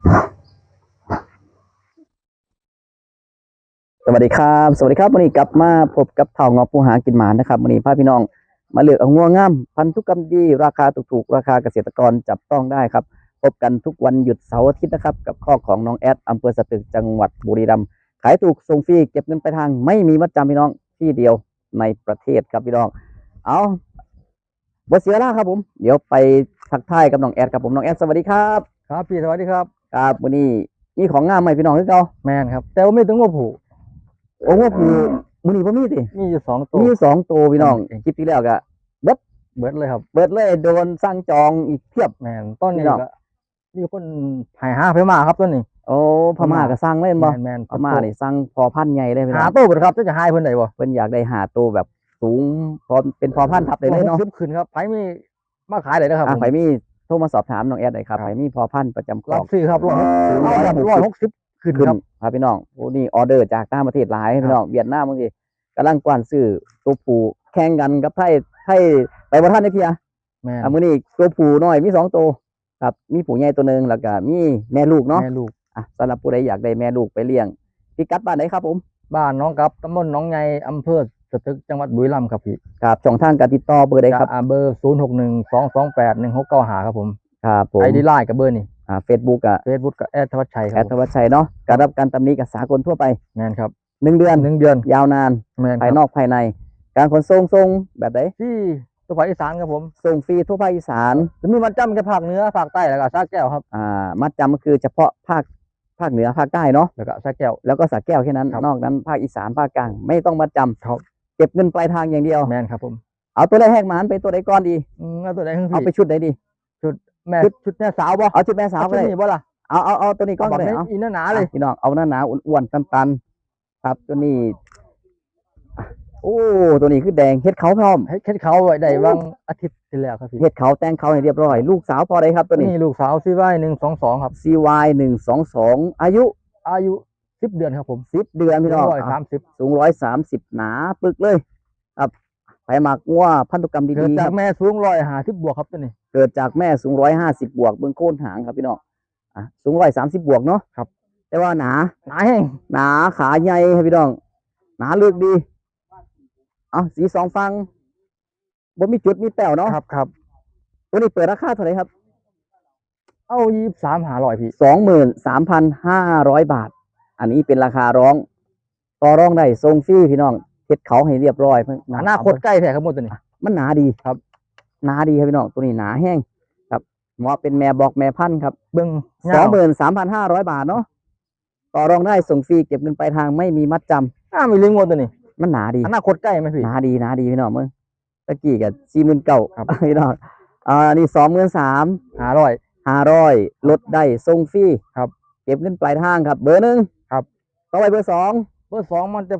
สวัสดีครับ สวัสดีครับวันนี้กลับมาพบกับเท่างอผู้หากินหมานะครับวันนี้พาพี่น้องมาเลือกเอางัวงามพันธุกรรมดี ราคาถูกๆ ราคาเกษตรกรจับต้องได้ครับ พบกันทุกวันหยุดเสาร์อาทิตย์นะครับ กับข้อของน้องแอดอำเภอสตึกจังหวัดบุรีรัมย์ขายถูกส่งฟรีเก็บเงินไปลายทาง ไม่มีมัดจำพี่น้องที่เดียวในประเทศครับพี่น้อง เอาบ่เสียเวลาครับผม เดี๋ยวไปทักทายกับน้องแอดครับผมน้องแอดสวัสดีครับ ครับพี่สวัสดีครับ ครับวันนี้มีของงามใหม่พี่น้องคือเก่าแมนครับ แต่ว่าไม่ถึงว่าผูกโอ้ว่าผู้มื้อนี้บ่มีติมีอยู่สองตัวมีสองตัวพี่น้องเองคลิปที่แล้วก็เบิดเลยครับ เบิดเลยโดนสั่งจองอีกเพียบแมนต้นนี้พี่น้องก็มีคนหายหาไปมาครับต้นนี้โอ้พม่าก็สั่งเล่นแมบ่นแมนพม่านี่สั่งพอพันธุ์ใหญ่เลยพี่น้หาองตัวเบิดครับจะจะหายเพิ่นได้บ่เพิ่นอยากได้หาตัวแบบสูงพอเป็นพอพันธุ์ทับได้เลยเนาะสิบขึ้นครับไผมีมาขายได้นะครับอะผมไผมีโทรมาสอบถามน้องแอดได้ครับครับไผมีพอพันธุ์ประจำครรัอบบซื้อครับร้อยถึงเอาแบบ160ร้อยหกสิบขึ้นขึ้นครับ ครับพี่น้องโอ้นี่ออเดอร์จากต่างประเทศหลายพี่น้องเวียดนามบางทีกำลังกวานซื้อตัวผู้แข่งกันกับไทยไทยไปบ่ทันได้เพียแมนอะมื้อนี้ตัวผู้น้อยมีสองตัวครับมีผู้ใหญ่ตัวหนึงแล้วก็มีแม่ลูกเนาะแม่ลูก อะสำหรับผู้ใดอยากได้แม่ลูกไปเลี้ยงพิกัดบ้านไหนครับผม บ้านน้องกับตำบลหน้องไงอำเภอ สตึกจังหวัดบุรีรัมย์ครับพี่ครับช่องทางการติดต่อเบอร์ใดครับอ่าเบอร์ศูนย์หกหนึ่งสองสองแปดหนึ่งหกเก้าหาครับผมครับผมไอดีไลน์กับเบอร์นี่อ่าเฟซบุ๊กอะเฟซบุ๊กกับแอดธวัชชัยคแอรัดบธวัชชัยเนาะการรับการตำหนิกับสากลทั่วไปแมนครับหนึ่งเดือนหนึ่งเดือน ยาวนานแมนคภายรับนอกภายใน การขนส่งส่งแบบไหนที่ตัวภาคอีสานครับผมส่งฟรีทั่วภาคอีสานจะมีมันจำแค่ภาคเหนือภาคใต้แล้วก็สระแก้วครับอ่ามัดจำก็คือเฉพาะภาคภาคเหนือภาคใต้เนาะแล้วก็สระแก้วแล้วก็สระแก้วแค่นั้นครับนอกนั้นภาคอีสานภาคกลางไม่ต้องมัดจำครับ เก็บเงินปลายทางอย่างเดียว แมนครับผมเอาตัวแรกแหกหมานไปตัวใดก่อนดีอืมเอาตัวไหนขึ้นเอาไปพี่ชุดไหนดีแม่ชุด ชุดแม่สาวบ่เอาชุดแม่สาวเอาไปชุดเลยนี้บ่ล่ะเอาเอาเอาตัวนี้ก่อนแบบเลยนี้เอาอีหนาๆเลยอะพี่น้องเอาหน้าหนาอ้วนๆตันๆครับตัวนี้อะโอ้ตัวนี้คือแดงเฮ็ดเขาพร้อมให้เค็ดเขาไว้ได้ว่างอาทิตย์ที่แล้วครับพี่เฮ็ดเขาแต่งเขาให้เรียบร้อย ลูกสาวพอได้ครับตัวนี้ นี่ลูกสาวซีไว้หนึ่งสองสองครับ CY หนึ่งสองสองอายุอายุ สิบเดือนครับผมสิบเดือนพี่น้องร้อยสามสิบสูงร้อยสามสิบหนาปึกเลยครับไปหมักงัวพันธุกรรมเกิดดีๆคจารักบแม่สูงร้อยห้าสิบบวกครับตัวนี้เกิดจากแม่สูงร้อยห้าสิบบวกเบื้องโค่นหางครับพี่น้องอะสูงร้อยสามสิบบวกเนาะครับ แต่ว่าหนาหนาแห้งหนาขาใหญ่ครับพี่น้อง หนาลึกดีเอาสีสองฟังบ่มีจุดมีแต้วเนาะครับครับตัวนี้เปิดราคาเท่าไหร่ครับ เอายี่สามหาร้อยพี่สองหมื่นสามพันห้าร้อยบาท อันนี้เป็นราคาร้อง ต่อรองได้ทรงฟรีพี่น้องเฮ็ดเขาให้เรียบร้อยเพิ่นหนาโคตรใกล้แท้ครับหมดตัวนี้ มันหนาดีครับ หนาดีครับพี่น้องตัวนี้หนาแห้งครับเหมาะเป็นแม่บอกแม่พันธุ์ครับ เบิ้งสองหมื่นสามพันห้าร้อยบาทเนาะต่อรองได้ส่งฟรีเก็บเงินปลายทางไม่มีมัดจำหน้ามีลิงหมดตัวนี้ มันหนาดีหน้าโคตรใกล้ไหมพี่หนาดีหนาดีพี่น้องมึงตะกี้กับสี่หมื่นเก้าครับพี่น้องอ่านี่สองหมื่นสามหาร้อยห้าร้อยลดได้ส่งฟรีครับ เก็บเงินปลายทางครับ เบอร์หนึ่งครับ ต่อไปเบอร์สองเบอร์สองมันจะ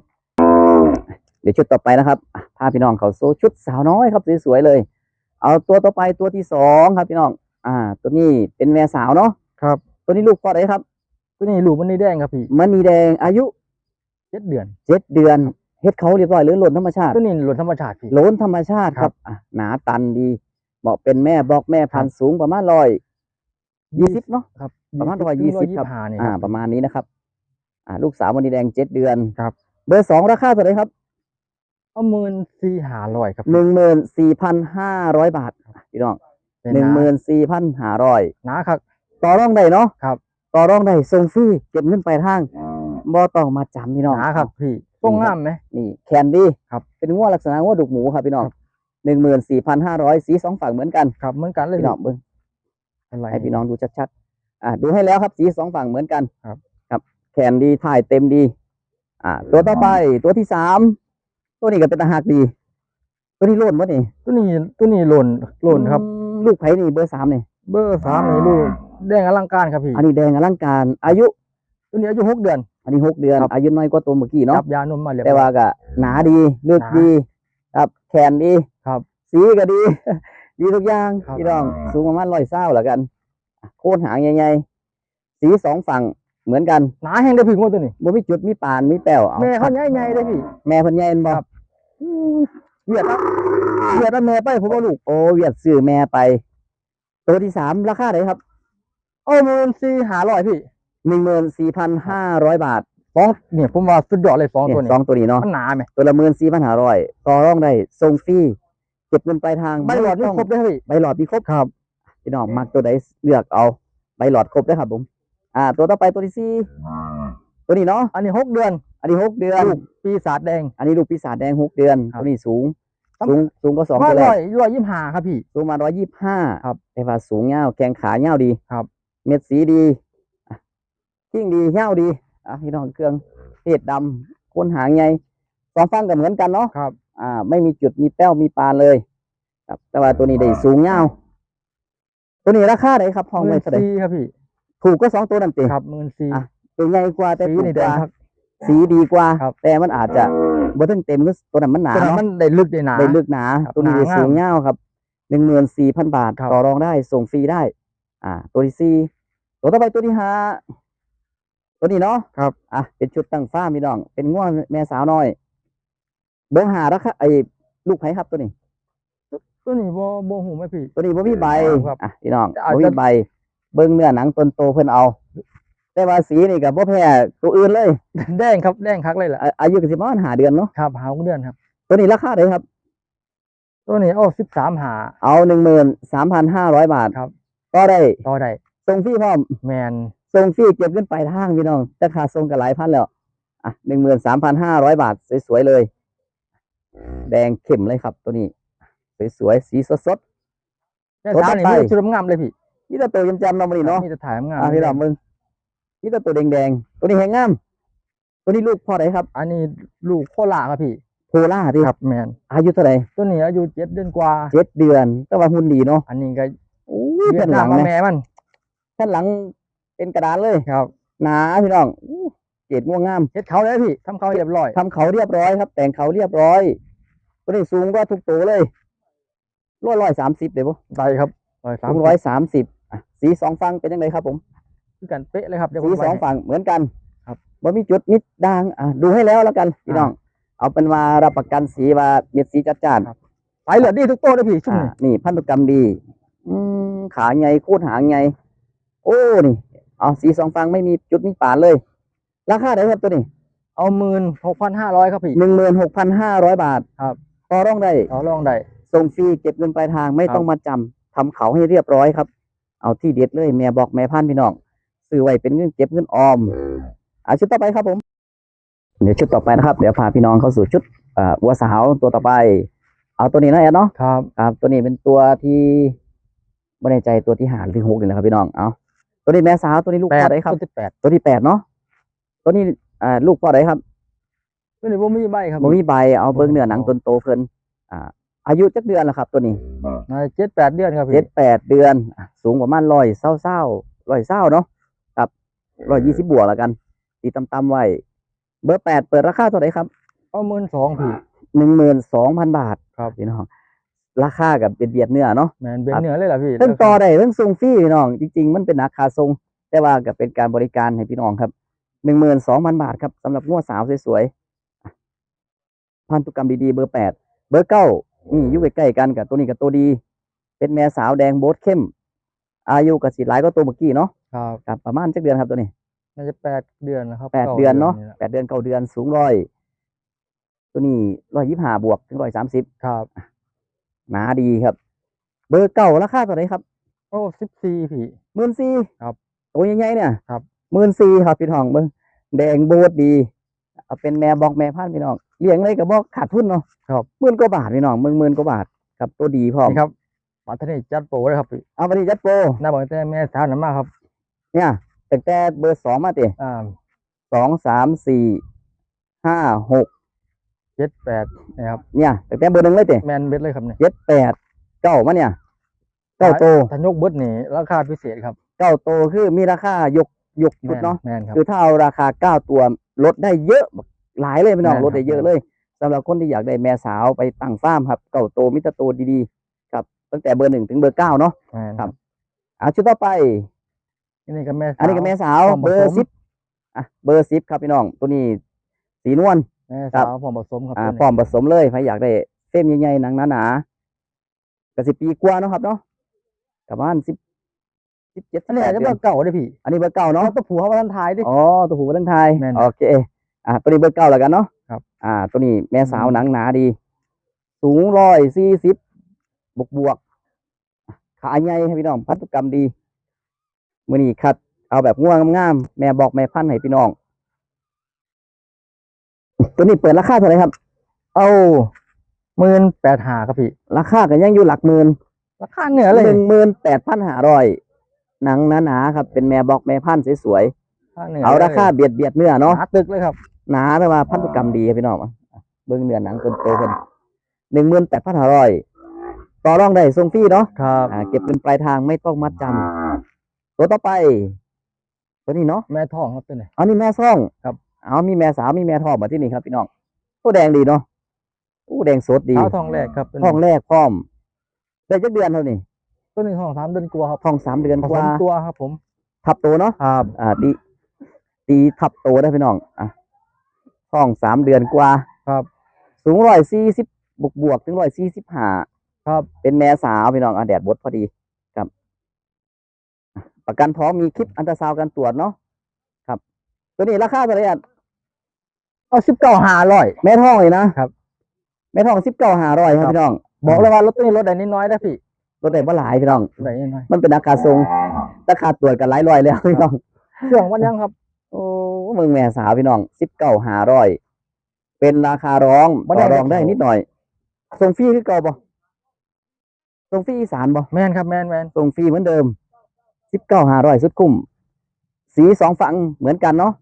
เดี๋ยวชุดต่อไปนะครับอะพาพี่น้องเขาโซชุดสาวน้อยครับสวยๆเลย เอาตัวต่อไปตัวที่สองครับพี่น้อง อ่า ตัวนี้เป็นแม่สาวเนาะครับ ตัวนี้ลูกพ่อไหนครับ ตัวนี้ลูกมันนี่แดงครับพี่มันนีแดงอายุเจ็ดเดือนเจ็ดเดือนเฮ็ดเขาเรียบร้อยหรือหล่นธรรมชาติตัวนี้หลุดธรรมชาติพี่โหลนธรรมชาติคครัรับบอะหนาตันดีเหมาะเป็นแม่บอกแม่พันธุ์สูงประมาณร้อยยี่สิบเนาะครับประมาณถึง120ครับ125นี่อ่าประมาณนี้นะครับ อ่าลูกสาวมันนีแดงเจ็ดเดือนครับ เบอร์สองราคาเท่าไหร่ครับเอาหมื่นสี่หาร้อยครับหนึ่งหมื่นสี่พันห้าร้อยบาทพี่น้องเป็หนึ่งหมื่นสี่พันห้าร้อยหนาครับต่อรองได้เนาะครับ ต่อรองได้ส่งฟรีเก็บเงินปลายทางบ่ต้องมาจำพี่น้องหนาครับ พี่ต้องงามไหมนี่แคนดี้ครับเป็นงัวลักษณะงัวดุกหมูครับพี่น้องครับหนึ่งหมื่นสี่พันห้าร้อยสีสองฝั่งเหมือนกันครับเหมือนกันเลยพี่น้องเบิ้งอะไรให้พี่น้องดูชัดๆอ่าดูให้แล้วครับสีสองฝั่งเหมือนกันครับครับ แคนดีถ่ายเต็มดี อ่า ตัวต่อไปตัวที่สามตัวนี้ก็เป็นตาหักดี ตัวนี้โล่นวะนี่ตัวนี้ตัวนี้หล่นหล่นครับอืมลูกไผ่นี่เบอร์สามนี่เบอร์สามนี่ลูกแดงอลังการครับพี่ อันนี้แดงอลังการ อายุ ตัวนี้อายุหกเดือน อันนี้หกเดือนครับอายุน้อยกว่าตัวเมื่อกี้เนาะจับยานมมาเรียบแต่ร้ว่าอยก็หนาดีลึกหนาดี ครับ แขนดี ครับ สีก็ดี ดีทุกอย่างครับพี่น้อง สูงประมาณร้อยเศร้าแล้วกันอะโคนหางใหญ่ๆสีสองฝั่ง เหมือนกันหนาแห้งได้พี่งวดตัวนี้บ่มีจุดมีปานมีแต้วเอาแม่เขาใหญ่ๆได้พี่ แม่เพันใหญ่เห็นบ่ครับอืมเวียดครับเวียดแล้วแม่ไปผมว่าลูกโอ้เวียดซื้อแม่ไป ตัวที่สามราคาไหนครับโอ้หมื่นสี่หาร้อยพี่หนึ่งหมื่นสี่พันห้าร้อยบาทสองเนี่ยผมว่าสุดยอดเลยสองเนี่ยตัวนี้สองตัวนี้เนาะมันหนาไหมตัวละหมื่นสี่พันห้าร้อยต่อรองได้ส่งฟรีเก็บเงินปลายทางใบหลอดนี่ต้งครบเลยพี่ใบหลอดมีครบครับพี่น้องมักตัวใดเลือกเอาใบหลอดครบเลยครับผม อ่า ตัวต่อไปตัวที่สี่ตัวนี้เนาะ อันนี้หกเดือน อันนี้หกเดือน ลูกปีศาจแดง อันนี้ลูกปีศาจแดงหกเดือนครับตัวนี้สูงครับสูงสูงกว่าสองว่าตัวแรร้อกยร้อยยี่สิบห้าครับพี่ สูงมาร้อยยี่สิบห้าครับแต่ว่าสูงเงาวแกงขาเงาวดี ครับ เม็ดสีดีอะกิ้งดีเงาวดี อะพี่น้องเครื่องเพศดำคนหางใหญ่สองฟังกันเหมือนกันเนาะ ครับ อ่า ไม่มีจุดมีแป้วมีปานเลย ครับ แต่ว่าตัวนี้ได้สูงเงาวตัวนี้ราคาไหนครับห้องหไว้มื่นเท่าไหร่สี่ครับพี่ ถูกก็สองตัวนั่นติครับหมื่นสี่อะตัวใหญ่กว่าแต่สีถูกนี่กแดงว่าครับสีดีกว่าครับแต่มันอาจจะบ่ถึงเต็มก็ตัวนั้นมันหนาแต่เนาะมันได้ลึกได้หนาได้ลึกหนาครับตัวนี้หนาได้งามสูงเงาวครับหนึ่งหมื่นสี่พันบาทครับต่อรองได้ส่งฟรีได้ อ่า ตัวที่สี่ตัวต่อไปตัวที่ห้าตัวนี้เนาะครับอะเป็นชุดตั้งฟ้ามีน้อง เป็นง่วงแม่สาวน้อยเบิ้งหาแล้วครับไอ้ลูกไผ่ครับตัวนี้ ตัวนี้โบโบหูไหมพี่ ตัวนี้บ่มีใบครับอะพี่น้องอาจบ่จะมีใบ เบิ้งเนื้อหนังต้นโตเพิ่นเอา แต่ว่าสีนี่กับบ่แพ้ตัวอื่นเลย แดงครับแดงคักเลยแหละอะอายุก็สิประมาณหาเดือนเนาะครับหาเดือนครับ ตัวนี้ราคาเท่าไหร่ครับ ตัวนี้โอ้สิบสามหาเอาหนึ่งหมื่นสามพันห้าร้อยบาทครับ ก็ได้ต่อได้ส่งฟรีพร้อมแมนส่งฟรีเก็บเงินปลายทางพี่น้องแต่ค่าส่งก็หลายพันแล้วอะหนึ่งหมื่นสามพันห้าร้อยบาทสวยๆเลย แดงเข้มเลยครับ ตัวนี้ สวยๆสีสดแม่ตัวสาวต่อนี่ไปมีชุดงามเลยพี่ ๆมีแต่ตัวจำๆเนาะมันนี่เนาะมีแต่ถ่ายงามอะพี่น้องมึงมีแต่ตัวแดงๆตัวนี้แหงงาม ตัวนี้ลูกพ่อไหนครับ อันนี้ลูกโคลาครับพี่โพล่าที่ครับแมนอายุเท่าไหร่ตัวนี้อายุเจ็ดเดือนกว่าเจ็ดเดือนแต่ว่าหุ่นดีเนาะอันนี้ก็โอ้ยเวียแผ่ดนหนาลัมงมานะแม่มันแผ่นหลังเป็นกระดานเลยครับหนาพี่น้องอู้เกรดง่วงงามเฮ็ดเขาเลยพี่ทำเขาเรียบร้อยทำเขาเรียบร้อยครับ แต่งเขาเรียบร้อยตัวนี้สูงกว่าทุกตัวเลยร้อยร้อยสามสิบเดี๋ยวได้ครับร้อยสามสูงร้อยสามสิบ สีสองฝั่งเป็นยังไงครับ ผมคือกันเป๊ะเลยครับเดี๋ยวผสีมสองไปให้ฝั่งเหมือนกันครับ ว่ามีจุดมิดด่างอะดูให้แล้วแล้วกันพี่น้อง เอาเป็นว่ารับประกันสีว่าเม็ดสีจัดจ้านครับสายเหลือดดีทุกตัวเลยพี่ช่วงอ่านี้นี่พันธุกรรมดี อืมขาใหญ่โคตรหางใหญ่โอ้นี่ เอาสีสองฝั่งไม่มีจุดมีป่านเลย ราคาเท่าไหร่ครับตัวนี้เอาหมื่นหกพันห้าร้อยครับพี่ หนึ่งหมื่นหกพันห้าร้อยบาทครับ ต่อรองได้ ต่อรองได้ ส่งฟรีเก็บเงินปลายทางไม่ครับ ต้องมาจำทำเขาให้เรียบร้อยครับ เอาที่เด็ดเลยแม่บอกแม่พันพี่น้องซื้อไว้เป็นเงินเก็บเงินออมอ่าชุดต่อไปครับผม เดี๋ยวชุดต่อไปนะครับ เดี๋ยวพาพี่น้องเข้าสู่ชุดเอ่อวัวสาวตัวต่อไป เอาตัวนี้นะแอดเนาะครับครับตัวนี้เป็นตัวที่ไม่แน่ใจตัวที่หาหรือที่หกนี่แหละครับพี่น้องเอาตัวนี้แม่สาวตัวนี้ลูกแปพ่ดอไหนครับตัวที่แปดตัวที่แปดเนาะตัวนี้อ่าลูกพ่อไหนครับตัวนี้บ่มีใบครับบ่มีใบเอาเบิ้งเนื้อหนังต้นโตเพิ่นอ่า อายุจักเดือนละครับ ตัวนี้น่าจะเจ็ดแปดเดือนครับเจ็พี่ดแปดเดือนอะสูงประมาณร้อยเศร้าเศร้าร้อยเศร้าเนาะกับร้อยยี่สิบบวกแล้วกันตีต่ำๆไว้ เบอร์แปดเปิดราคาเท่าไหร่ครับเอาหมื่นสองพี่หนึ่งหมื่นสองพันบาทครับพี่น้องราคากับเป็นเบียดเนื้อเนาะแมนเป็นเนื้อเลยล่ะพี่เพิ่งต่อได้เพิ่งส่งฟรีพี่น้อง จริง ๆ มันเป็นราคาทรง แต่ว่าก็เป็นการบริการให้พี่น้องครับหนึ่งหมื่นสองพันบาทครับสำหรับงวดสาวสวยๆอะพันธุกรรมดีๆเบอร์แปดเบอร์เก้า นี่อยู่ใกล้ๆกันกับตัวนี้กับตัวดี เป็นแม่สาวแดงโบทเข้ม อายุกับสีหลายก็ตัวเมื่อกี้เนาะครับกับประมาณจักเดือนครับตัวนี้น่าจะแปดเดือนนะครับแปดก้เดือนเนาะแหลแปดเดือนเก้าเดือนสูงร้อยตัวนี้ร้อยยี่ห้าบวกถึงร้อยสามสิบครับหนาดีครับ เบอร์เก้าราคาเท่าไหร่ครับ โอ้สิบสี่พี่หมื่นสี่ครับตัวใหญ่ๆเนี่ยครับหมื่นสี่ครับพี่น้องเบิ้งแดงโบดดีเอาเป็นแม่บอกแม่พันธุ์พี่น้อง เลี้ยงเลยกับบอกขาดทุนเนาะครับหมื่นกว่าบาทพี่น้องหมื่นหมื่นกว่าบาทกับตัวดีพร้อมนี่ครับปัตตานีจัดโปรเลยครับพี่เอามาดีจัดโปรหน้าบอกแต่แม่สาวน้ำมากครับ เนี่ยตั้งแต่เบอร์สองมาติอ่าสองสามสี่ห้าหกเจ็ดแปดนะครับเนี่ยตั้งแต่เบอร์หนึ่งเลยติแมนเบ็ดเลยครับเนี่ยเจ็ดแปดเก้ามาเนี่ยเก้าโตถ้ายกเบิดนี่ราคาพิเศษครับเก้าโตคือมีราคายกยกชุดเนาะแมนครับคือถ้าเอาราคาเก้าตัวลดได้เยอะ หลายเลยพี่น้องแม่นลดได้เยอะครับเลยสำหรับคนที่อยากได้แม่สาวไปตั้งฟาร์มครับเก้าโตมิตรโตดีๆครับ ตั้งแต่เบอร์หนึ่งถึงเบอร์เก้าเนาะแมนครับอะชุดต่อไป อันนี้ก็แม่สาวอันนี้ก็แม่สาวพร้อมผสมเบอร์สิบอะเบอร์สิบครับพี่น้องตัวนี้สีนวลแม่ครัสาบวผมผสมครับอ่าตัวนี้พร้อมผสมเลยใครอยากได้เส้นใหญ่ๆหนังหนาๆกสิปีกว่าเนาะครับเนาะประมาณสิบสิบเจ็ดอันนี้อาจจะเบอร์เก่าได้พี่ อันนี้เบอร์เก้าเนาะตัวผูเขามาทันท้ายดิ อ๋อ ตัวหูตั้งไทยแม่นโอเค อะตัวนี้เบอร์เก้าแล้วกันเนาะครับ อ่า ตัวนี้แม่สาวอืมหนังหนาดี สูงร้อยสี่สิบบวกบวกๆขาใหญ่ให้พี่น้องพันธุกรรมดีมือนี้คัด เอาแบบง่วงงามๆแม่บอกแม่พันธุ์ให้พี่น้อง ตัวนี้เปิดราคาเท่าไหร่ครับ เอาหมื่นแปดหาครับพี่ ราคาก็ยังอยู่หลักหมื่นราคาเหนือเลยหนึ่งหมื่นแปดพันห้าร้อยหนังหนาๆครับ เป็นแม่บอกแม่พันธุ์สวยราคาเหนือๆเอาราคาลยเบียดเบียดเนื้อเนาะหาตึกเลยครับ หนาแต่ว่าพันธุกรรมดีครับพี่น้องอะเบิ้งเนื้อหนังเกินโตเพิ่นหนึ่งหมื่นแปดพันห้าร้อยต่อรองได้ส่งฟรีเนาะครับอ่าเก็บเป็นปลายทางไม่ต้องมัดจำตัวต่อไป ตัวนี้เนาะแม่ทองครับตัวนี้เอานี่แม่ซ่องครับเอามีแม่สาวมีแม่ทองมาที่นี่ครับพี่น้องตัวแดงดีเนาะอู้แดงสดดีเท้าทองแรกครับตัวนี้ทองแรกพร้อมได้จักเดือนเท่านี้ตัวนี้ทองสามเดือนกลัวาครับทองสามเดือนผกสว่ามตัวครับ ผม ทับโตเนาะครับอ่าตีตีทับโตได้พี่น้องอะ ท้องสามเดือนกว่า ครับ สูงร้อยสี่สิบบวกบวกๆถึงร้อยสี่สิบห้าครับ เป็นแม่สาวพี่น้องอะแดดบดพอดีครับอะประกันท้องมีคลิปอันตราซาวด์การตรวจเนาะครับ ตัวนี้ราคาเท่าไหร่อะเอาสิบเก้าหาร้อยแม่ท้องเลยนะครับ แม่ท้องสิบเก้าห้าร้อยครับครับพี่น้อง บอกเลยว่ารถตัวนี้รถใดนิดน้อยนะพี่รถแต่บ่หลายพี่น้อง รถใดนิดน้อยมันเป็นราคาทรงราคาตรวจกันหลายร้อยแล้วพี่น้อง เครื่องวันยังครับ โอ้มึงแม่สาวพี่น้องสิบเก้าห้าร้อยเป็นราคาร้องบ่ต่ได้อรองได้เขานินิดหน่อยส่งฟรีคือเก่าบ่ส่งฟรีอีสานบ่แมนครับแมนแมนส่งฟรีเหมือนเดิมสิบเก้าห้าร้อยสุดคุ้มสีสองฝั่งเหมือนกันเนาะ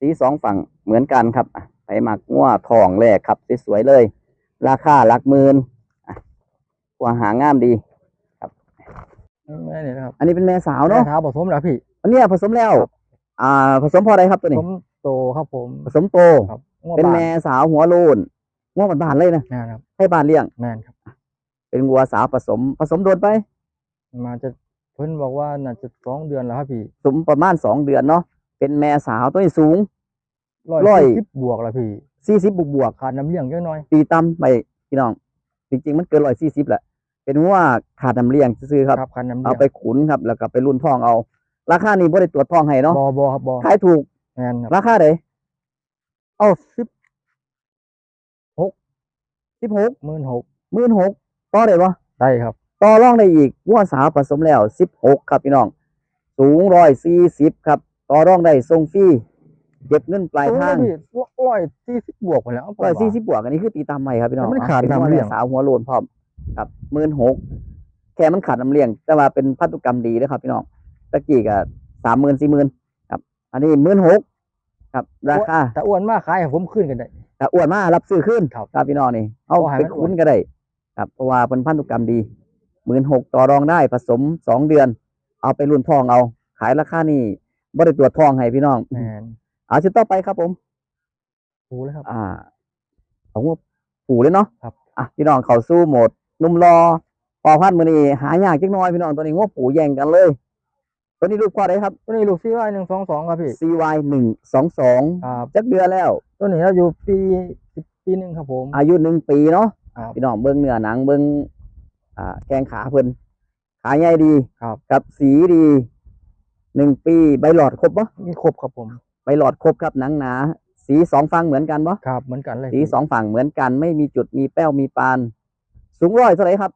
สีสองฝั่งเหมือนกันครับอะไปหมักงัวทองแรกครับสวยๆเลย ราคาหลักหมื่นอะตัวหางามดี แม่นี่นะครับอันนี้เป็นแม่สาวแม่เนาะ เท้าผสมแล้วพี่ อันเนี้ยผสมแล้ว ครับ อ่า ผสมพออะไรครับตัวผนี้สมโตครับผมผสมโต ครับงัวเป็นบ้าแม่สาวหัวโลนงัวบานๆเลยนะแม่นครับให้บานเลี้ยง แม่นครับ เป็นวัวสาวผสม ผสมโดนไปมาจะเพิ่นบอกว่าน่าจะสองเดือนแล้วครับพี่ผสมประมาณสองเดือนเนาะเป็นแม่สาวตัวนี้สูง ร้อยร้อยสิบบวกแล้วพี่สี่สิบบวกบวกขาดน้ำเลี้ยงจังน้อยๆตีต่ำไปพี่น้อง จริงๆ มันเกินร้อยสี่สิบแหละ เป็นวัวขาดน้ำเลี้ยงซื้อๆครับครับ ขาดน้ำเลี้เอายงไปขุนครับ แล้วก็ไปรุ่นทองเอา ราคานี้บ่ได้ตรวจทองให้เนาะบอบอครับบอขายถูกแม่นครับราคาเดยเอาสิบสิบหกหมื่นหกหมื่นหกต่อได้ปะได้ครับ ต่อรองได้อีกวัวสาวผสมแล้วสิบหกครับพี่น้อง สูงร้อยสี่สิบครับ ต่อรองได้ทรงฟรีเก็บเงินปลายทางโอ้ยพี่ร้อยสี่สิบบวกไปแล้วร้อยสี่สิบบวกอันนี้คือตีตามใหม่ครับพี่น้องแต่มันอะขาดเป็นน้ำวัวเลี้ยงแม่สาวหัวโลนพร้อมครับหมื่นหกแค่มันขาดน้ำเลี้ยง แต่ว่าเป็นพันธุกรรมดีนะครับพี่น้อง ตะกี้ก็สามหมื่นสี่หมื่นครับ อันนี้หมื่นหกครับ ราคาแต่อ้วนมากขายให้ผมขึ้นกันได้แต่อ้วนมารับซื้อขึ้นครับครับพี่น้องนี่เอาเอาให้ไปมันอ้วนคุ้นก็ได้ครับเพราะว่าเป็นพันธุกรรมดีหมื่นหกต่อรองได้ผสมสองเดือน เอาไปรุ่นทองเอา ขายราคานี่บ่ได้ตรวจทองให้พี่น้องแม่นเอาชุดต่อไปครับผมดูเลยครับ อ่าของว่าปู่เลยเนาะครับอะพี่น้องเขาสู้โหมดหนุ่มรอพอพันมือนี้หายากจักหน้อยพี่น้องตัวนี้งวปู่แย่งกันเลย ตัวนี้ลูกพ่อได้ครับตัวนี้ลูกซีไว้หนึ่งสองสองครับพี่ CY หนึ่งสองสองครับจักเดือนแล้ว ตัวนี้เราอยู่ปีปีหนึ่งครับผมอายุหนึ่งปีเนาะครับพี่น้องเบิ้งเนื้อหนังเบิ้งอ่าแข้งขาเพิ่นขาใหญ่ดีครับกับสีดีหนึ่งปีใบหลอดครบปะมีครบครับผมใบหลอดครบครับหนังหนา สีสองฝั่งเหมือนกันปะครับเหมือนกันเลยสีสองฝั่งเหมือนกัน ไม่มีจุดมีแป้วมีปาน สูงร้อยเท่าไหร่ครับ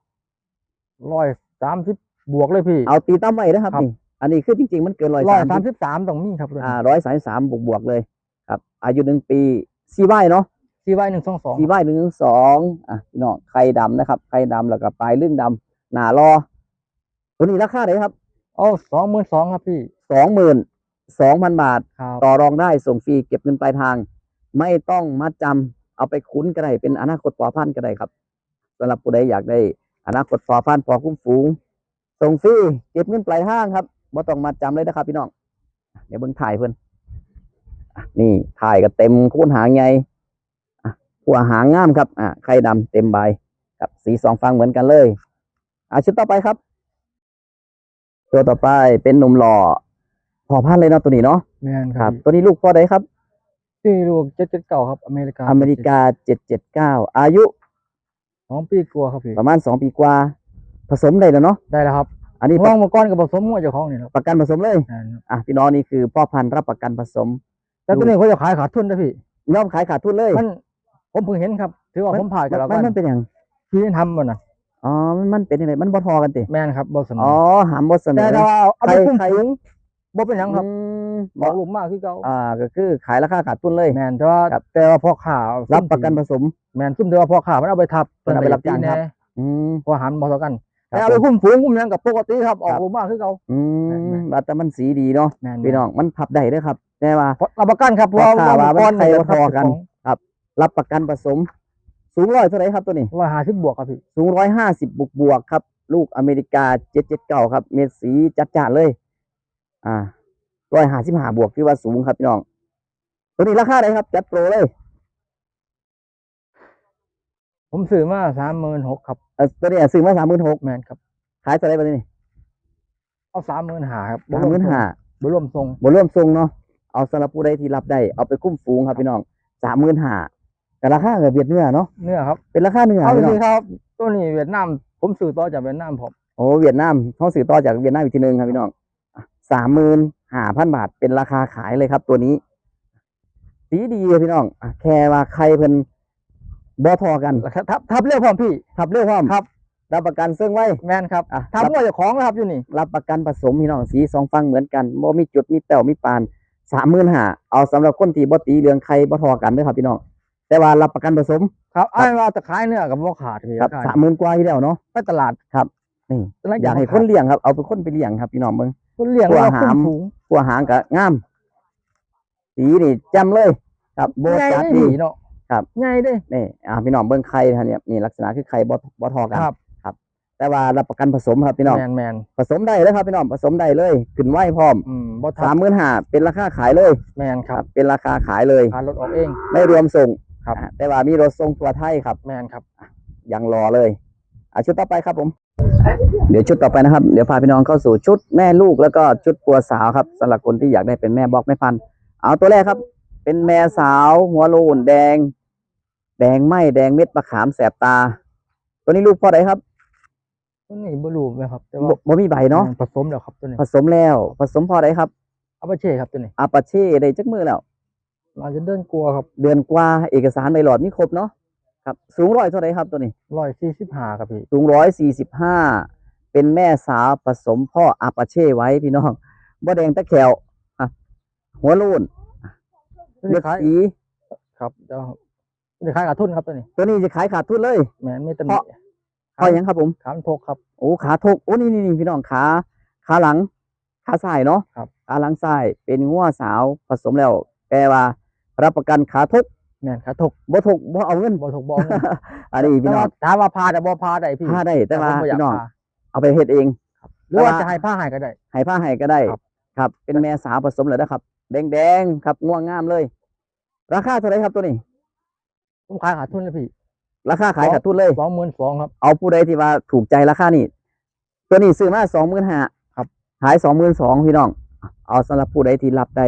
ร้อยสามสิบบวกเลยพี่ เอาตีตั้มไว้นะครับครับนี่ อันนี้คือจริง ๆ มันเกินร้อยร้อยสามสามสิบสิบสามต้องมีครับตัวอ่านี้ร้อยสามสามบวกบวกๆเลย ครับ อายุหนึ่งปีซีไว้เนาะซีไว้หนึ่งสองสองซีไว้หนึ่งถึงสองอะพี่น้องไข่ดำนะครับไข่ดำแล้วก็ปลายเรื่องดำหนารอตัวนี้ราคาไหนครับเอาสองหมื่นสองครับพี่สองหมื่นสองพันบาทครับต่อรองได้ส่งฟรีเก็บเงินปลายทาง ไม่ต้องมัดจำเอาไปคุ้นก็ได้เป็นอนาคตปอพันธุ์ก็ได้ครับสำหรับผู้ใดอยากได้อนาคตปอพันธุ์ปอคุ้มฝูงส่งฟรีเก็บเงินปลายทางครับ บ่ต้องมัดจำเลยนะครับพี่น้องอะเดี๋ยวเบิ่งถ่ายเพิ่นอะนี่ถ่ายก็เต็มคูนหางไงอะหัวหางงามครับอะไข่ดำเต็มใบครับสีสองฟังเหมือนกันเลยอะชุดต่อไปครับ ตัวต่อไปเป็นหนุ่มหล่อพอพันธุ์เลยเนาะตัวนี้เนาะแม่นคครัรับบตัวนี้ลูกพ่อใดครับพี่ลูกเจ็ดเจ็ดเก้าครับ อเมริกา อเมริกาเจ็ดเจ็ดเก้าอายุสองปีกลัวาครับพี่ประมาณสองปีกว่า ผสมได้แล้วเนาะได้แล้วครับ อันนี้ว่างมาก่อนกับผสมหัวเจ้าของนี่ครับประกันผสมเลยแม่นครับอะพี่น้องนี่คือพ่อพันธุ์รับประกันผสม แต่ตัวนี้เขาจะขายขาดทุนนะพี่ยอมขายขาดทุนเลยมันผมเพิ่งเห็นครับถือว่าผมผ่านกันแล้วมักันนมันเป็นอย่างที่ทำมันนะอ๋อมันมันเป็นยังไงมันบ่ทอกันติแม่นครับบ่สนอ๋อหามบ่เสนแต่อถ้าว่าเอาไปใครคุ้มใครฝูงบ่เป็นหยังครับอืมบบ่อกลูกมากคือเก่าอ่าก็คือขายราคาขาดทุนเลยแม่นแต่ว่าครับแต่ว่าพ่อข่ารับประกันผสม แม่นซุ่มแต่ว่าพ่อข่ามันเอาไปทับมันเอาไปรับจ้างแน่ครับอืมเพราะหันบ่เท่ากันครับแต่ เอาไปคุ้มฝูงคุ้มหยังกับปกติครับออครักบลูกมากคือเก่าอืแม่มนแต่มันสีดีเนาะแม่นพี่น้องมันพับได้เด้อครับแต่ว่าเพราะรับประกันครับเพราะราคาว่ามันก่อนใครบ่ทับพอกันรับประกันผสม สูงร้อยเท่าไหร่ครับตัวนี้ร้อยห้าสิบบวกครับพี่สูงร้อยห้าสิบบวกบวกๆครับ ลูกอเมริกาเจ็ดเจ็ดเก้าครับ เม็ดสีจัดจ้านเลย อ่าร้อยห้าสิบห้าบวกที่ว่าสูงครับพี่น้อง ตัวนี้ราคาไหนครับ จัดโปรเลย ผมซื้อมาสามหมื่นหกครับเออตัวนี้ซื้อมาสามหมื่นหกแม่นครับขายเท่าไหร่ตัวนี้เอาสามหมื่นหาครับสามหมื่นห้าบ่รวมทรงบร่วมทรงเนาะเอาสำหรับผู้ใดที่รับได้เอาไปคุ้มฟูงครับพี่น้องสามหมื่นห้าแต่ราคากับเวียดเนื้อเนาะเนื้อครับเป็นราคาเนื้อเอาพี่น้สิองครับตัวนี้เวียดนามผมซื้อต่อจากเวียดนามผมโอ้เวียดนามเขาสื่อต่อจากเวียดนามอีกทีหนึงครับพี่น้องสามหมื่นห้าพันบาทเป็นราคาขายเลยครับ ตัวนี้สีดีเลยพี่น้องอะแค่ว่าใครเพิ่น บ่ทอกันแล้วครับทับทับเรียกพร้อมพี่ทับเรื่องความครับรับประกันซึ่งไว้แม่นครับอะทับหัวเจ้าของนะครับอยู่นี่รับประกันผสมพี่น้องสีสองฟังเหมือนกันบ่มีจุดมีแป้วมีปานสามหมื่นห้าเอาสำหรับคนที่บ่ตีเรื่องใครบ่ทอกันเด้อครับพี่น้องแต่ว่ารับประกันผสม ครับไอ้ายว่าจะขายเนื้อกับบ่ขาดพี่ครับขายสามหมื่นกว่าที่แล้วเนาะไปตลาดนี่ตลดอยากให้คนเลี้ยงครับเอาไปคนไปเลี้ยงครับพี่น้องเบิ่งคนเลี้ยงตัวแล้วหามคุ้มถุงหัวหางก็งาม สีนี่แจ่มเลย ครับโบใหญ่จัดได้ดีดีเนาะ ครับใหญ่ได้นี่อ่าพี่น้องเบิ่งไข่ท่านเนี่ยนี่ลักษณะคือไข่บ่บ่ทอกันครับ แต่ว่ารับประกันผสมครับพี่น้องแมนแมนผสมได้เลยครับพี่น้องผสมได้เลยขึ้นไหวพร้อมอืมบ่ทัสามบหมื่นห้าเป็นราคาขายเลยแมนครับ เป็นราคาขายเลยพารถออกเองไม่รวมส่งครับอ่าแต่ว่ามีรถส่งตัวไทยครับ แมนครับยังรอเลยอะชุดต่อไปครับผม เดี๋ยวชุดต่อไปนะครับ เดี๋ยวพาพี่น้องเข้าสู่ชุดแม่ลูกแล้วก็ชุดปัวสาวครับสำหรับคนที่อยากได้เป็นแม่บอกแม่พันธุ์เอาตัวแรกครับ เป็นแม่สาวหัวโลนแดง แดงไหมแดงเม็ดมะขามแสบตา ตัวนี้ลูกพ่อไหนครับตัวนี้บ่รู้ไหมครับแต่บ่ว่าบ่มีใบเนาะแม่ผสมแล้วครับตัวนี้ผสมแล้ว ผสมพ่อไหนครับเอาไปเช่ครับตัวนี้อาปาเช่ได้จักมือแล้วเราจะเดินกลัวครับ เดือนกว่าเอกสารใบหลอดนี่ครบเนาะครับ สูงร้อยเท่าไหรครับตัวนี้ร้อยสี่สิบห้าครับพี่สูงร้อยสี่สิบห้าเป็นแม่สาวผสมพ่ออาปาเช่ไว้พี่น้องบ่แดงตะแขวอะหัวโลูนตัวเลืนี้อดขายสีครับเดี๋ยว ตัวนี้ขายขาดทุนครับตัวนี้ ตัวนี้จะขายขาดทุนเลยแมนไม่ตำหเพนิราะเพราะหยังครับผม ขามทกครับ โอ้ขาทกโอ้นี่นี่นี่พี่น้องขาขาหลังขาซ้ายเนาะครับ ขาหลังซ้ายเป็นงัวสาวผสมแล้ว แปลว่า รับประกันขาทกแมนขาทกบ่ทกบ่เอาเงินบ่ทกบ่อันนี้แต่พี่น้อว่างถามว่าพาแต่บ่พาได้พี่ผ้าได้แต่ว่าผมบ่อยากพี่น้องพาเอาไปเฮ็ดเองหรือว่าแต่ว่าจะให้ผ้าให้ก็ได้ให้ผ้าให้ก็ได้ครับครับ เป็นแม่สาวผสมเลยนะครับ แดงๆครับง่วงงามเลย ราคาเท่าไหรครับตัวนี้ ผมขายขาดทุนเลยพี่ราคาขายขาดทุนเลย สองหมื่นสองครับ เอาผู้ใดที่ว่าถูกใจราคานี่ตัวนี้ซื้อมาสองหมื่นห้าครับ ขายสองหมื่นสองพี่น้อง เอาสำหรับผู้ใดที่รับได้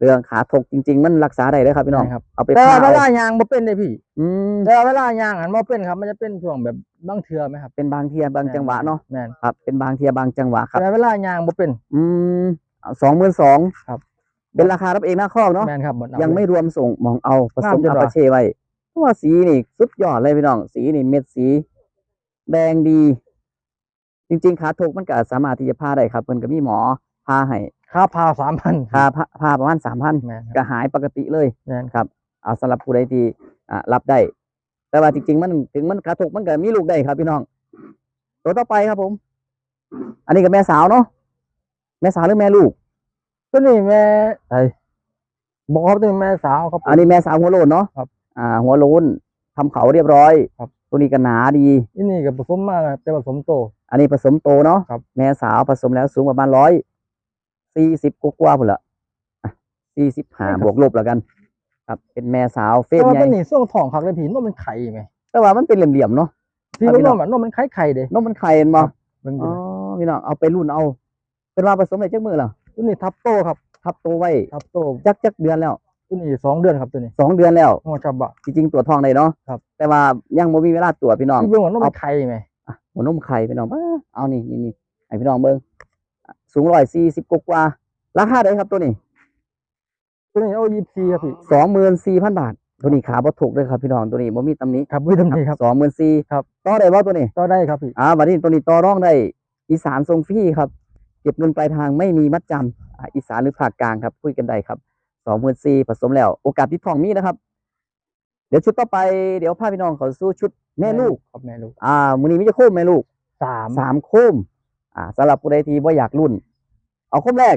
เรื่องขาถกจริง ๆ มันรักษาได้เลยครับพี่น้องใช่ครับเอาไปแต่ผ่าว่าเวเอาลายางบ่เป็นเลยพี่อืมแต่ว่าเวลายางหันบ่เป็นครับ มันจะเป็นช่วงแบบบางเทือไหมครับ เป็นบางเทียบางจังหวะเนาะแม่นครับ เป็นบางเทียบางจังหวะครับแต่เวลายางบ่เป็น อืมสองหมื่นสองครับเป็นราคารับเองหน้าคอกเนาะแม่นครับหมดเอายังไม่เลยรวมส่งมองเอาผสมงามจังอาหวะปาเช่ไว้ เพราะว่าสีนี่สุดยอดเลยพี่น้อง สีนี่เม็ดสี แดงดี จริงๆขาถกมันก็สามารถที่จะพาได้ครับเพิ่นก็มีหมอพาให้ค่าพาสามพันพาพาพาประมาณสามพันแม่นครับก็หายปกติเลยแม่นครับ เอาสำหรับผู้ใดที่อ่ารับได้ แต่ว่าจริงๆ มันถึงมันขาถกมันก็มีลูกได้ครับพี่น้อง ตัวต่อไปครับผม อันนี้ก็แม่สาวเนาะแม่สาวหรือแม่ลูกตัวนี้แม่ไอ้บอกครับตัวนี้แม่สาวครับผมอันนี้แม่สาวหัวโลนเนาะครับ อ่าหัวโลนทำเขาเรียบร้อยครับ ตัวนี้ก็หนาดีอันนี้ก็ผสมมากแต่ผสมโต อันนี้ผสมโตเนาะครับ แม่สาวผสมแล้วสูงประมาณร้อยสี่สิบกว่าๆพุ่นละสี่สิบห้าบวกลบแล้วกัน ครับ เป็นแม่สาวเฟแต่มว่าใหญ่ตัวนี้ส่วงทองครับเลยพี่นมมันไข่ไหมแต่ว่ามันเป็นเหลี่ยมๆเนาะพี่ครับว่านพี่น้องมอะนมมันไข่ไข่เด้นมมันไข่เห็นบ่เบิ่งอ๋ดูอพี่น้องเอาไปรุ่นเอา เป็นว่าผสมได้จักมือเหรอตัวนี้ทับโตครับทับโตไว้ทับโตจักจักเดือนแล้ว ตัวนี้สองเดือนครับตัวนี้สองเดือนแล้วหัวจับบะ จริงๆตรวจท้องได้เนาะครับ แต่ว่ายังบ่มีเวลาตรวจพี่น้องพี่เบิ่งว่านมมันไข่ไหมอะหัวนมไข่พี่น้องบ้าเอานี่นี่นี่ให้พี่น้องเบิ่งสูงร้อยสี่สิบกว่าๆราคาเท่าไหร่ครับตัวนี้ ตัวนี้เอายี่สิบครับพี่สองหมื่นสี่พันบาท ตัวนี้ขาบ่ถูกเลยครับพี่น้องตัวนี้บ่มีตำหนิครับวิธีนี้ครับสองหมื่นสี่ครับต่อได้บ่ตัวนี้ต่อได้ครับพี่อ่าบัดนี้ตัวนี้ต่อรองได้อีสานทรงฟรีครับ เก็บเงินปลายทางไม่มีมัดจำอ่าอีสานหรือภาคกลางครับคุยกันได้ครับ สองหมื่นสี่ผสมแล้ว โอกาสติดทองมีนะครับ เดี๋ยวชุดต่อไปเดี๋ยวพาพี่น้องเขาสู้ชุดแม่ลูกครับแม่ลูก อ่ามือนี้มิจะโคมแม่ลูกสามสามโคมอ่าสำหรับผู้ใดที่ว่าอยากรุ่น เอาโคมแรก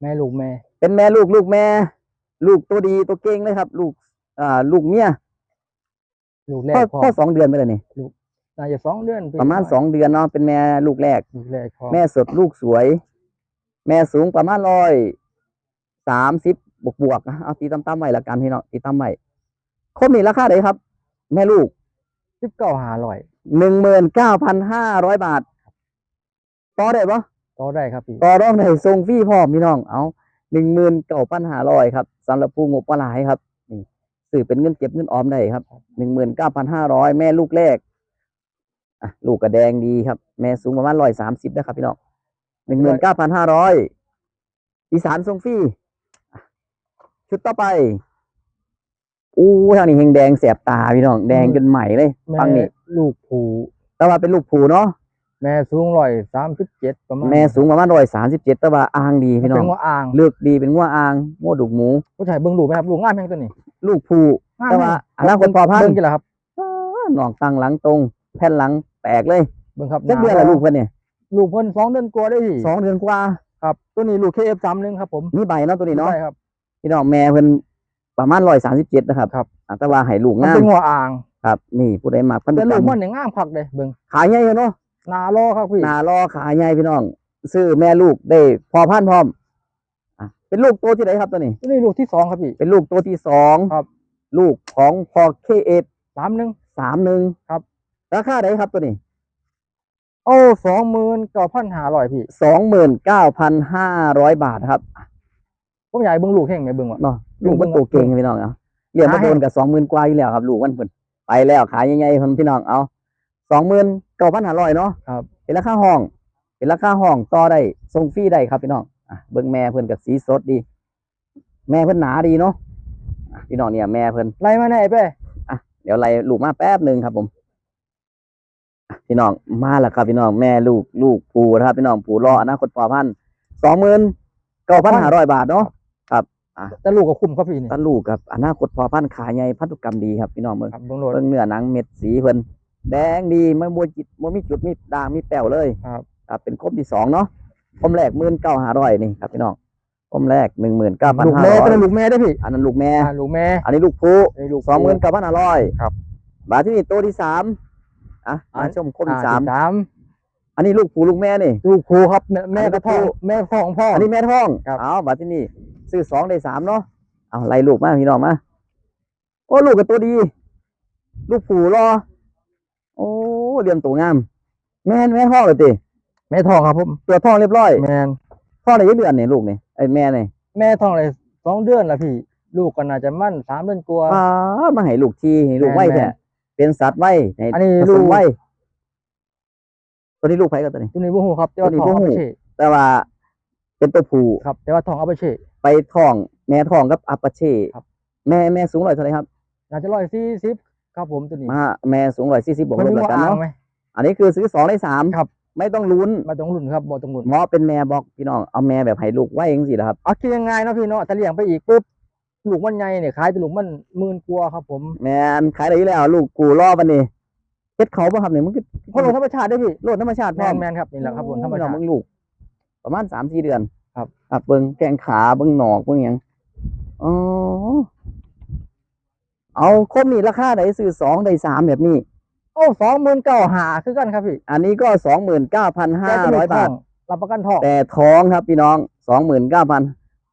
แม่ลูกแม่ เป็นแม่ลูกลูกแม่ ลูกตัวดีตัวเก่งเลยครับ ลูกอ่าลูกเมียลูกแรพ่อกพ่อพ่อสองเดือนไปเลยนี่น่าจะสองเดือนพี่ประมาณสองเดือนเนาะเป็นแม่ลูกแรกลูกแรกพ่อแม่สดลูกสวย แม่สูงประมาณร้อยสามสิบ บวกบวกๆนะเอาตีตั้มๆไว้ละกันพี่น้องตีตั้มไว้คมนี่ราคาไหนครับ แม่ลูกสิบเก้าหาร้อยหนึ่งหมื่นเก้าพันห้าร้อยบาทต่อได้ปะต่อได้ครับพี่ต่อรองได้ทรงฟรีพร้อมพี่น้องเอาหนึ่งหมื่นเก้าพันห้าร้อยครับสำหรับผู้งบประหลายครับนี่สื่อเป็นเงินเก็บเงินออมได้ครับหนึ่งหมื่นเก้าพันห้าร้อยแม่ลูกแรกอะลูกกระแดงดีครับ แม่สูงประมาณร้อยสามสิบนะครับพี่น้องหนึ่งหมื่นเก้าพันห้าร้อยอีสานทรงฟรีอะ ชุดต่อไปอู้ทางนี้เฮงแดงแสบตาพี่น้องแดงจนใหม่เลยแม่ฟังนี่ลูกผูแต่ว่าเป็นลูกผูเนาะแม่สูงร้อยสามสิบเจ็ดประมาณแม่สูงประมาณร้อยสามสิบเจ็ดแต่ว่าอ่างดีพี่น้อเป็งนว่าอ่างเลือกดีเป็นงัวอ่างงัวดุกหมูผู้ชายเบิ่งลูกไหมครับลูกงามแพงตัวนี้ ลูกผูงามแต่ว่าแพงอนาคตพอพันเบิ่งธุ์กี่ละครับอ้าหนอกตั้งหลังตรง แผ่นหลังแตกเลยเบิ่งครับจักเดือนละลูกเพิ่นเนี่ยลูกเพิ่นสองเดือนกว่าได้พี่สองเดือนกว่าครับตัวนี้ลูก KF สามหนึ่งครับผมมีใบเนาะตัวนี้เนาะใช่ครับ พี่น้องแม่เพิ่นประมาณร้อยสามสิบเจ็ดนะครับครับ อะแต่ว่าให้ลูกมันงามเป็นหัวอ่างครับ นี่ผู้ใดมักพันธุแต่กรลูรกมมันเนี่ยงามคักเลยเบิ่งขาใหญ่เนาะหนาลอครับพี่หน้ารอขาใหญ่พี่น้อง ซื้อแม่ลูกได้พอพันธุ์พร้อมอะเป็นลูกตัวที่ไหนครับตัวนี้ตัวนี้ลูกที่สองครับพี่ เป็นลูกตัวที่สองครับ ลูกของพอเคเอสามหนึ่ง สามหนึ่งครับ ราคาไหนครับตัวนี้โอ้สองหมื่นเก้าพันห้าร้อยพี่ สองหมื่นเก้าพันห้าร้อยบาทครับ ผมอยากให้เบิ่งลูกแห้งไหมเบิ่งวะ เนาะลูกมันตัวเก่งพี่น้องเอาเรียนมาขายโดนกับสองหมื่นกว่าอยู่แล้วครับ ลูกมันเพิ่นไปแล้วขายยังไงคนพี่น้องเอาสองหมื่นเก้าพันห้าร้อยเนาะครับ เป็นราคาห้อง เป็นราคาห้องต่อได้ส่งฟรีได้ครับพี่น้องอะเบิ่งแม่เพิ่นกับสีสดดี แม่เพิ่นหนาดีเนาะอะพี่น้องเนี่ยแม่เพิ่น ไล่มาไหนไปเดี๋ยวไล่ลูกมาแป๊บหนึ่งครับผมอะพี่น้องมาแล้วครับพี่น้องแม่ลูกลูกปูนะครับพี่น้องปูรออนาคตพอพันสองหมื่นเก้าพันห้าร้อยบาทเนาะ แต่ลูกก็คุ้มครับพี่นี่ตันลูกครับอนาคตพอพันขาใหญ่พันธุกรรมดีครับพี่น้องเบิ่งครับเบิ่งโลดเบิ่งเนื้อหนังเม็ดสีเพิ่นแดงดีไม่มัวจิตมัวมีจุดมีด่างมีแป้วเลยครับครับเป็นคมที่สองเนาะคมแรกหมื่นเก้าห้าร้อยนี่ครับพี่น้องคมแรกหนึ่งหมื่นเก้าพันลูกห้าแม่ร้อตัวยนั้นลูกแม่ได้อพี่อันนั้นลูกแม่อ่าลูกแม่อันนี้ลูกผู้นี่ลูกสองหมื่นเก้าพันห้าร้อยครับบาทที่นี่ตัวที่สามอะอะมาชมคมอ่ที่สามสามอันนี้ลูกผู้ลูกแม่นี่ลูกครูครับแม่แม่อันนี้กระท้องลูกครูแม่ท้องพ่ออันนี้แม่ท้องครับเอาบาทที่นี่ ซื้อสองได้สามเนาะเอาไล่ลูกมาพี่น้องมาโอ้ลูกกับตัวดี ลูกผู้รอ โอ้เรียมตัวงาม แม่นแม่ท้องเลยติแม่ท้องครับผมตัวท้องเรียบร้อย แม่นท้องได้ยี่เดือนนี่ลูกนี่ไอ้แม่นี่แม่ท้องเลยสองเดือนละพี่ ลูกก็น่าจะมั่นสามเดือนกว่า ป้าดมาให้ลูกทีให้ลูกไว้แม่นแท้เป็นสัตว์ไว้ให้อันนี้ผลูสกมไว้ตัวนี้ลูกไผก็ตัวนี้ ตัวนี้บ่ฮู้ครับแต่ว่าตัวนี้ท้องบ่ฮู้ เอาไปเชะแต่ว่าเป็นตัวผู้ครับ แต่ว่าท้องเอาไปเชะ ไปท้อง แม่ท้องกับอัปปะเช่ครับ แม่แม่สูงร้อยเท่าไหร่ครับน่าจะร้อยสี่สิบครับผมตัวนี้มาแม่สูงร้อยสี่สิบบวกมันลมีบหัแล้ววกันอ่างเนาะไหมอันนี้คือซื้อสองได้สามครับไม่ต้องลุ้นมาตรงรุ่นครับบ่ตรงรุ่นหมอเป็นแม่บอกพี่น้องเอาแม่แบบให้ลูกไว้เองสิละครับเอาคิดยังไงเนาะพี่เนาะถ้าเลี้ยงไปอีกปุ๊บลูกมันใหญ่เนี่ยขายแต่ลูกมันหมื่นกว่าครับ ผมแม่นขายได้อยู่แล้วลูกกูรอบันนี้เฮ็ดเขาป่ะครับเนี่ยมันคือเพราะลงธรรมชาติได้อพี่โลดธรรมชาติพแมร้อมนแมนครับนี่แหละครับผมธรรมพี่น้ชาองติเบิ่งลูก ประมาณสามสี่เดือน ครับครับเบิ่งแกงขาเบิ่งหนอกเบิ่งหยังอ๋อเอาคมนี่ราคาไหนซื้อสองได้สามแบบนี้โอ้สองหมื่นเก้าหาคือกันครับพี่อันนี้ก็สองหมื่นเก้าพันห้าร้อยบาทรับประกันทองแต่ท้องครับพี่น้องสองหมื่นเก้าพัน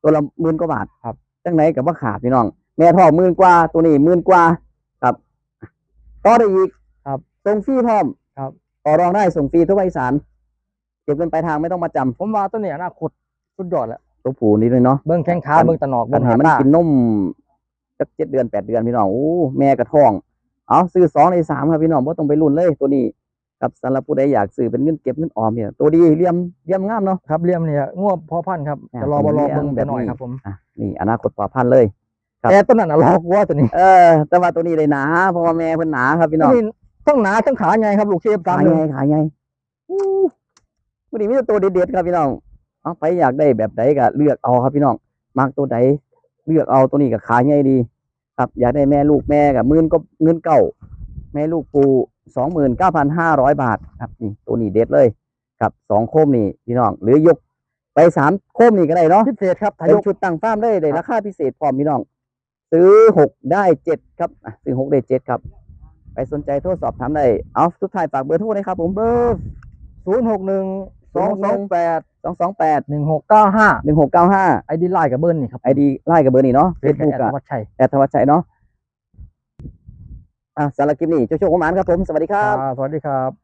ตัวละหมื่นกว่าบาทครับจังไหนกับว่าขาดพี่น้อง แม่ท้องหมื่นกว่าตัวนี้หมื่นกว่าครับต่อได้อีกครับส่งฟรีพร้อมครับต่อรองได้ส่งฟรีทุกภาคอีสานเก็บเงินปลายทางไม่ต้องมาจำผมว่าตัวเนี้ยอนาคต สุดยอดแล้วตัวผูนี้เลยเนาะเบิ้งแข้งขาอันเบิ้งตะหนอกปัเบิ้ญงหาหามันตากินนมสักเจ็ดเดือนแปดเดือนพี่น้องโอ้แม่กระท้อง เอาซื้อสองในสามครับพี่น้องเพราะต้องไปรุ่นเลยตัวนี้ครับสำหรับผู้ใดอยากซื้อเป็นเงินเก็บเงินออมเนี่ยตัวดีเลี่ยมเลี่ยมงามเนาะครับเลี่ยมเนี่ยงวบพอพันธุ์ครับอ่าจะรอบรอเป็นเลี้ยงเบิ่งแบไปบหน่อยนี้ครับผมอะนี่อนาคตปลอดพันธุ์เลยครับแต่ต้นนั้นน่ะรอกว่าตัวนี้ เออ แต่ว่าตัวนี้ได้หนาเพราะว่าแม่เพิ่นหนาครับพี่น้องนี่ทั้งหนาทั้งขาไงครับลูกเชฟกลาขางยหนึ่ไงงขายไงอู้วันนี้มีแต่ตัวเด็ดๆครับพี่น้อง เอาไปอยากได้แบบใดก็เลือกเอาครับพี่น้องมักตัวใดเลือกเอาตัวนี้ก็ขายไงดี ครับ อยากได้แม่ลูกแม่กับมื่นก็เงินเก่า แม่ลูกปูสองหมื่นเก้าพันห้าร้อยบาทครับนี่ตัวนี้เด็ดเลยครับสองโคมนี่พี่น้อง หรือยกไปสามโคมนี่ก็ได้เนาะพิเศษครับทาเป็ยนกชุดตั้งฟาร์มได้เลยราคาพิเศษพร้อมพี่น้อง ซื้อหกได้เจ็ดครับอะซื้อหกได้เจ็ดครับ ไปสนใจโทรสอบถามได้เอาสุดท้ายฝากเบอร์โทรเลยครับผมเบอร์ศูนย์หกหนึ่งสองสองแปด สองสองแปดหนึ่งหกเก้าห้าหนึ่งหกเก้าห้าไอดีไลน์กับเบิ้ลนี่ครับไอดีไล่กับเบอร์นี้เนาะเฟเป็นซแอบุ๊กดอะวัดชัยแอดธวัชชัยเนาะอะสารบคลิปนี้โชคโชคประมาณครับผม สวัสดีครับอ่าสวัสดีครับ